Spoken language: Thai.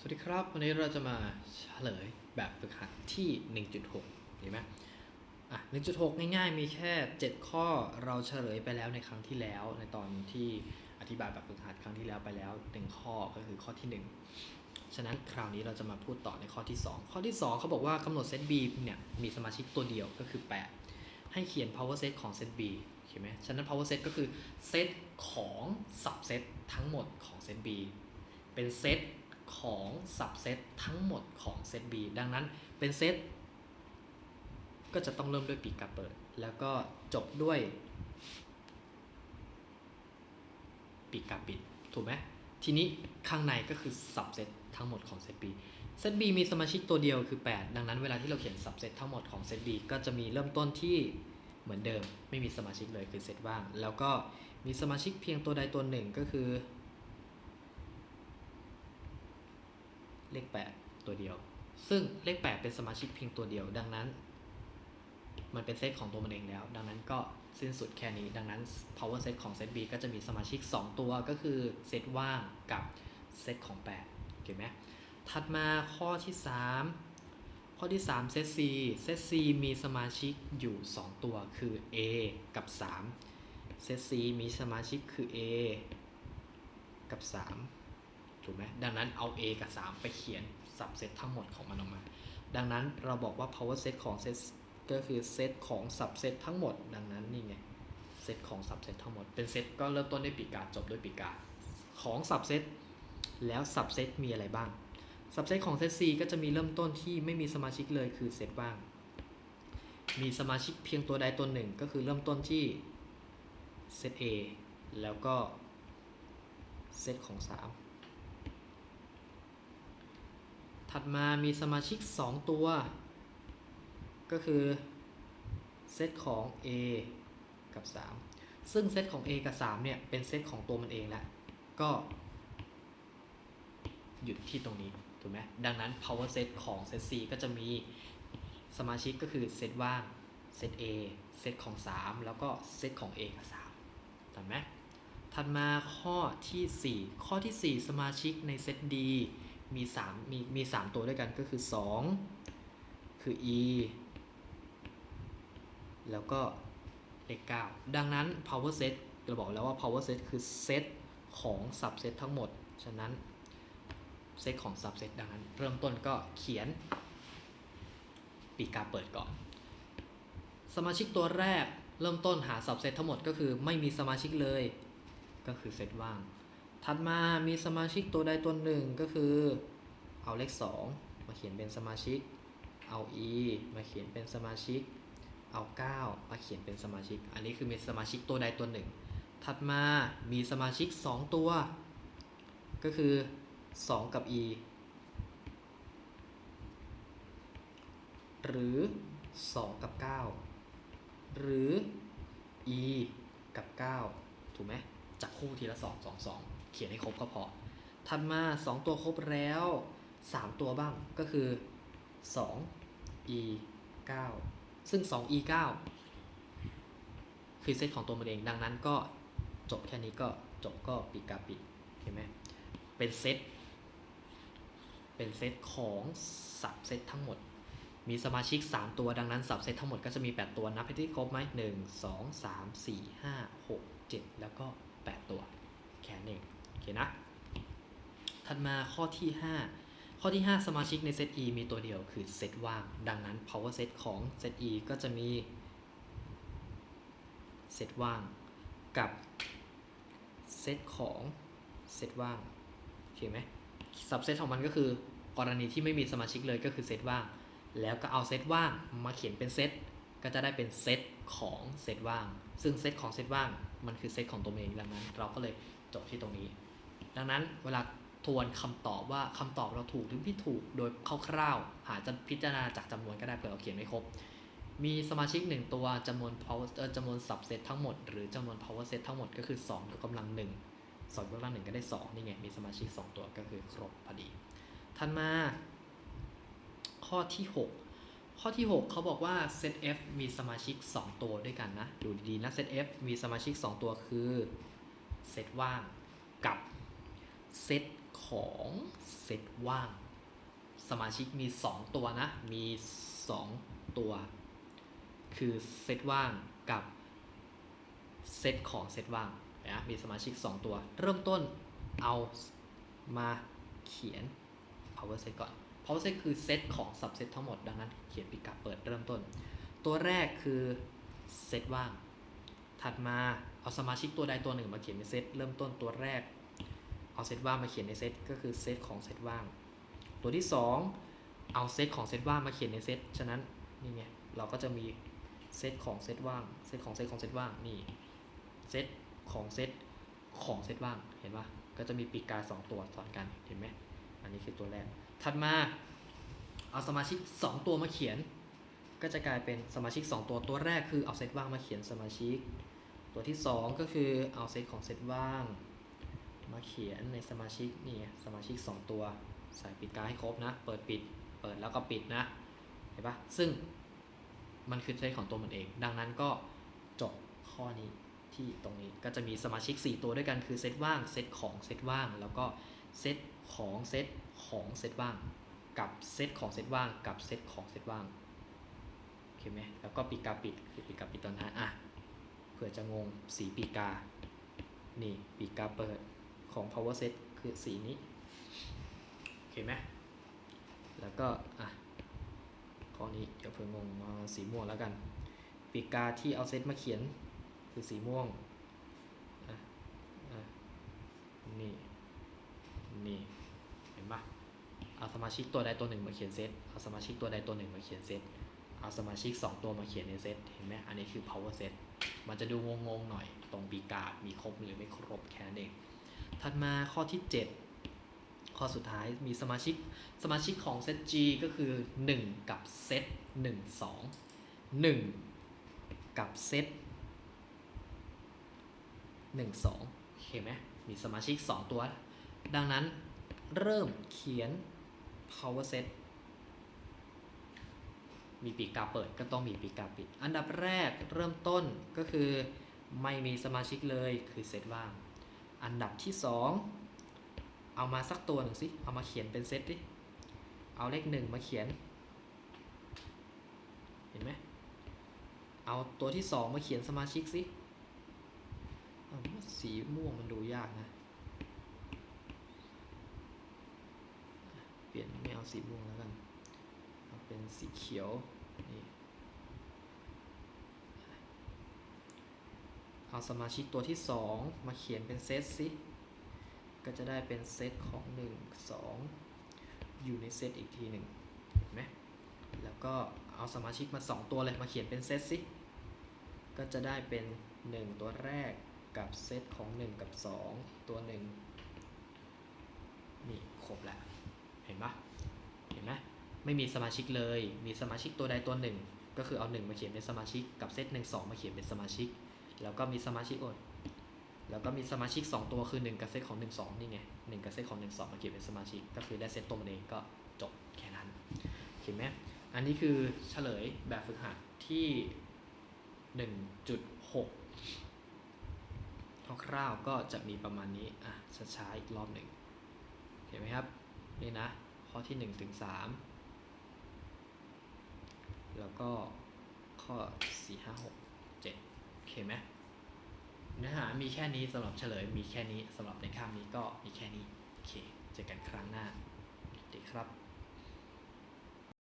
สวัสดีครับ วันนี้เราจะมาเฉลยแบบฝึกหัดที่ 1.6เห็นไหมอะ 1.6 ง่ายๆ มีแค่ 7 ข้อเราเฉลยไปแล้วในครั้งที่แล้ว ในตอนที่อธิบายแบบฝึกหัดครั้งที่แล้วไปแล้ว 1 ข้อก็คือข้อที่ 1 ฉะนั้นคราวนี้เราจะมาพูดต่อในข้อที่ 2 ข้อที่ 2 เขาบอกว่ากำหนดเซต B เนี่ยมีสมาชิกตัวเดียวก็คือ 8 ให้เขียน power set ของเซต B เห็นไหมฉะนั้น power set ก็คือเซตของ subset ทั้งหมดของเซต B เป็นเซต ของ subset ทั้งหมดของเซต B ดังนั้นเป็นเซตก็จะต้องเริ่มด้วยปีกกาเปิด แล้วก็จบด้วยปีกกาปิด ถูกไหมทีนี้ข้างในก็คือ subset ทั้งหมดของเซต B เซต B มีสมาชิกตัวเดียวคือ 8 ดังนั้นเวลาที่เราเขียน subset ทั้งหมดของเซต B ก็จะมีเริ่มต้นที่เหมือนเดิม ไม่มีสมาชิกเลยคือเซตว่าง แล้วก็มีสมาชิกเพียงตัวใดตัวหนึ่งก็คือ เลข 8 ตัวเดียว ซึ่งเลข 8 เป็นสมาชิกเพียงตัวเดียว ดังนั้น มันเป็นเซตของตัวมันเองแล้ว ดังนั้นก็สิ้นสุดแค่นี้ ดังนั้น power set ของเซต B ก็จะมีสมาชิก 2 ตัวก็คือเซตว่างกับเซตของ8เห็นไหมถัดมาข้อที่ 3 ข้อที่ 3 เซต C เซต C มีสมาชิกอยู่ 2 ตัวคือ A กับ 3 เซต C มีสมาชิกคือ A กับ 3 ถูกไหมดังนั้นเอา A กับ 3 ไปเขียน subset ทั้งหมดของมันออกมา ดังนั้นเราบอกว่า power set ของ set ก็คือเซตของ subset ทั้งหมด ดังนั้นนี่ไงเซตของ subset ทั้งหมด เป็นเซตก็เริ่มต้นด้วยปีกาจบด้วยปีกาของ subset แล้ว subset มีอะไรบ้าง subset ของ set C ก็จะมีเริ่มต้นที่ไม่มีสมาชิกเลยคือเซตว่าง มีสมาชิกเพียงตัวใดตัวหนึ่งก็คือเริ่มต้นที่เซต A แล้วก็เซตของ 3 ถัดมามีสมาชิก 2 ตัว ก็คือเซตของ A กับ 3 ซึ่งเซตของ A กับ 3 เนี่ย เป็นเซตของตัวมันเองแหละก็ หยุดที่ตรงนี้ ถูกไหมดังนั้น power set ของเซต C ก็จะมีสมาชิกก็คือเซตว่างเซต A เซตของ 3 แล้วก็เซตของ A กับ3ถูกไหมถัดมาข้อที่ 4 ข้อที่ 4 สมาชิกในเซต D มี3มีมี 3 ตัวด้วยกันก็คือ 2 คือ e แล้วก็เลข9ดังนั้น power set เราบอกแล้วว่า power set คือเซตของ subset ทั้งหมด ฉะนั้นเซตของ subset ดังนั้น เริ่มต้นก็เขียนปีกาเปิดก่อน สมาชิกตัวแรกเริ่มต้นหา subset ทั้งหมดก็คือไม่มีสมาชิกเลย ก็คือเซตว่าง ถัดมามีสมาชิกตัวใดตัวหนึ่งก็คือ เอาเลข 2 มาเขียนเป็นสมาชิก เอา e มาเขียนเป็นสมาชิก เอา 9 มาเขียนเป็นสมาชิก อันนี้คือมีสมาชิกตัวใดตัวหนึ่ง ถัดมามีสมาชิก 2 ตัว ก็คือ 2 กับ e หรือ 2 กับ 9 หรือ e กับ 9 ถูกไหมจับ คู่ทีละ2 2 2เขียนให้ครบก็พอถัดมา2ตัวครบแล้ว3ตัวบ้างก็คือ2 e 9ซึ่ง2 e 9คือเซตของตัวมันเองดังนั้นก็จบแค่นี้ก็จบก็ปิดกาปิดเห็นไหมเป็นเซตเป็นเซตของสับเซตทั้งหมด มีสมาชิก 3 ตัวดังนั้นสับเซตทั้งหมดก็จะมี 8 ตัวนับให้ที่ครบไหม1 2 3 4 5 6 7แล้วก็ 8 ตัวแค่นี้นเองโอเคนะ ถัดมาข้อที่ 5 ข้อที่ 5 สมาชิกในเซต E มีตัวเดียวคือเซตว่าง ดังนั้น power set ของเซต E ก็จะมีเซตว่างกับเซตของเซตว่างโอเคไหมสับเซตของมันก็คือกรณีที่ไม่มีสมาชิกเลยก็คือเซตว่าง แล้วก็เอาเซตว่างมาเขียนเป็นเซต ก็จะได้เป็นเซตของเซตว่าง ซึ่งเซตของเซตว่างมันคือเซตของตัวเองดังนั้น เราก็เลยจบที่ตรงนี้ ดังนั้นเวลาทวนคำตอบว่าคำตอบเราถูกหรือผิดถูกโดยคร่าวๆหาจะพิจารณาจากจำนวนก็ได้เผื่อเราเขียนไม่ครบ มีสมาชิก 1 ตัวจำนวน power เอ่อจำนวน subset ทั้งหมดหรือจำนวน power set ทั้งหมดก็คือ2ยกกำลัง1 2ยกกำลัง1ก็ได้2นี่ไงมีสมาชิก 2 ตัวก็คือครบพอดี ถัดมา ข้อที่ 6 ข้อที่ 6 เขาบอกว่า set f มีสมาชิก 2 ตัวด้วยกันนะ ดูดีๆนะ set f มีสมาชิก 2 ตัวคือเซตว่างกับเซตของเซตว่าง สมาชิกมี 2 ตัวนะ มี 2 ตัว คือเซตว่างกับเซตของเซตว่างนะมีสมาชิก 2 ตัว เริ่มต้นเอามาเขียน power set ก่อน power set คือเซตของ subset ทั้งหมดดังนั้นเขียนปีกาเปิดเริ่มต้น ตัวแรกคือเซตว่าง ถัดมาเอาสมาชิกตัวใดตัวหนึ่งมาเขียนในเซตเริ่มต้นตัวแรก เอาเซตว่างมาเขียนในเซตก็คือเซตของเซตว่าง ตัวที่ 2 เอาเซตของเซตว่างมาเขียนในเซตฉะนั้นนี่ไงเราก็จะมีเซตของเซตว่างเซตของเซตของเซตว่างนี่เซตของเซตของเซตว่างเห็นปะก็จะมีปีกกาสองตัวสอนกันเห็นไหมอันนี้คือตัวแรก ถัดมาเอาสมาชิก 2 ตัวมาเขียน ก็จะกลายเป็นสมาชิก 2 ตัวตัวแรกคือเอาเซตว่างมาเขียนสมาชิก ตัวที่ 2 ก็คือเอาเซตของเซตว่าง มาเขียนในสมาชิกนี่สมาชิก 2 ตัว ใส่ปิดการให้ครบนะ เปิดปิดเปิดแล้วก็ปิดนะเห็นปะซึ่งมันคือเซตของตัวมันเอง ดังนั้นก็จบข้อนี้ที่ตรงนี้ก็จะมีสมาชิก 4 ตัวด้วยกันคือเซตว่างเซตของเซตว่างแล้วก็ เซตของเซตของเซตว่าง กับเซตของเซตว่าง กับเซตของเซตว่างโอเคไหมแล้วก็ปีกาปิดคือปีกาปิดตอนท้ายอะเผื่อจะงงสีปีกา นี่ปีกาเปิดของ power set คือสีนี้โอเคไหมแล้วก็อะข้อนี้เดี๋ยวเผื่องงสีม่วงแล้วกันปีกาที่เอาเซตมาเขียนคือสีม่วงอะอะนี่ นี่เห็นปะเอาสมาชิกตัวใดตัวหนึ่งมาเขียนเซตเอาสมาชิกตัวใดตัวหนึ่งมาเขียนเซตเอาสมาชิก 2 ตัวมาเขียนในเซตเห็นไหมอันนี้คือ power set มันจะดูงงๆหน่อยตรงปีกามีครบหรือไม่ครบแค่นั้นเองถัดมาข้อที่ 7 ข้อสุดท้ายมีสมาชิกสมาชิกของเซต G ก็คือ 1 กับเซต1 2 1 กับเซต1 2โอเคไหมมีสมาชิก 2 ตัว ดังนั้นเริ่มเขียน power set มีปีกกาเปิดก็ต้องมีปีกกาปิด อันดับแรกเริ่มต้นก็คือไม่มีสมาชิกเลยคือเซตว่าง อันดับที่ 2 เอามาสักตัวหนึ่งสิ เอามาเขียนเป็นเซตดิ เอาเลขหนึ่งมาเขียน เห็นไหม เอาตัวที่ 2 มาเขียนสมาชิกสิสีม่วงมันดูยากนะ เป ลี่ยนไม่เอาสีม่วงแล้วกันเอาเป็นสีเขียวนี่เอาสมาชิกตัวที่ 2 มาเขียนเป็นเซตสิก็จะได้เป็นเซตของ 1 2 อยู่ในเซตอีกทีหนึ่งเห็นไหมแล้วก็เอาสมาชิกมา 2 ตัวเลยมาเขียนเป็นเซตสิก็จะได้เป็น 1 ตัวแรกกับเซตของ 1 กับ 2 ตัวหนึ่งนี่ครบแล้ว เห็นปะเห็นไหมไม่มีสมาชิกเลย มีสมาชิกตัวใดตัวหนึ่ง ก็คือเอา1มาเขียนเป็นสมาชิกกับเซต1 2มาเขียนเป็นสมาชิก แล้วก็มีสมาชิกอดแล้วก็มีสมาชิก 2 ตัวคือ 1 กับเซตของ 1 2 นี่ไง1กับเซตของ 1 2 มาเขียนเป็นสมาชิก ก็คือได้เซตตัวนเองก็จบแค่นั้นเห็นไหมอันนี้คือเฉลยแบบฝึกหัดที่ 1.6คร่าวๆก็จะมีประมาณนี้ อะช้าๆอีกรอบหนึ่งเห็นไหมครับ นี่นะ ข้อที่ 1 ถึง 3 แล้วก็ข้อ 4 5 6 7โอเคไหมเนื้อหามีแค่นี้สำหรับเฉลยมีแค่นี้สำหรับในคาบนี้ก็มีแค่นี้ โอเค เจอกันครั้งหน้าสวัสดีครับ